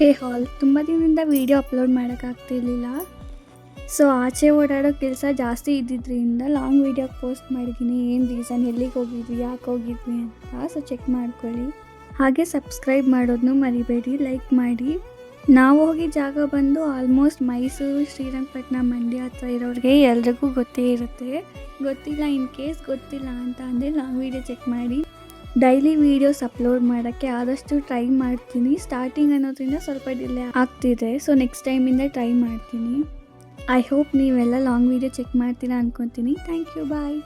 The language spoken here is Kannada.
ಹೇ, ಹಾಲ್. ತುಂಬ ದಿನದಿಂದ ವೀಡಿಯೋ ಅಪ್ಲೋಡ್ ಮಾಡೋಕ್ಕಾಗ್ತಿರ್ಲಿಲ್ಲ ಸೊ ಆಚೆ ಓಡಾಡೋ ಕೆಲಸ ಜಾಸ್ತಿ ಇದ್ದಿದ್ದರಿಂದ ಲಾಂಗ್ ವೀಡಿಯೋ ಪೋಸ್ಟ್ ಮಾಡಿದ್ದೀನಿ ಏನು ರೀಸನ್ ಎಲ್ಲಿಗೆ ಹೋಗಿದ್ವಿ? ಯಾಕೆ ಹೋಗಿದ್ವಿ ಅಂತ? ಸೊ ಚೆಕ್ ಮಾಡ್ಕೊಳ್ಳಿ. ಹಾಗೆ ಸಬ್ಸ್ಕ್ರೈಬ್ ಮಾಡೋದನ್ನು ಮರಿಬೇಡಿ. ಲೈಕ್ ಮಾಡಿ. ನಾವು ಹೋಗಿ ಜಾಗ ಬಂದು ಆಲ್ಮೋಸ್ಟ್ ಮೈಸೂರು ಶ್ರೀರಂಗಪಟ್ಟಣ ಮಂಡ್ಯ ಹತ್ರ ಇರೋರಿಗೆ ಎಲ್ರಿಗೂ ಗೊತ್ತೇ ಇರುತ್ತೆ. ಗೊತ್ತಿಲ್ಲ ಇನ್ ಕೇಸ್ ಗೊತ್ತಿಲ್ಲ ಅಂತ ಅಂದರೆ ಲಾಂಗ್ ವೀಡಿಯೋ ಚೆಕ್ ಮಾಡಿ. ಡೈಲಿ ವೀಡಿಯೋಸ್ ಅಪ್ಲೋಡ್ ಮಾಡೋಕ್ಕೆ ಆದಷ್ಟು ಟ್ರೈ ಮಾಡ್ತೀನಿ. ಸ್ಟಾರ್ಟಿಂಗ್ ಅನ್ನೋದ್ರಿಂದ ಸ್ವಲ್ಪ ಡಿಲೇ ಆಗ್ತಿದೆ. ಸೊ, ನೆಕ್ಸ್ಟ್ ಟೈಮಿಂದ ಟ್ರೈ ಮಾಡ್ತೀನಿ. ಐ ಹೋಪ್ ನೀವೆಲ್ಲ ಲಾಂಗ್ ವೀಡಿಯೋ ಚೆಕ್ ಮಾಡ್ತೀರಾ ಅನ್ಕೊತೀನಿ. Thank you, bye.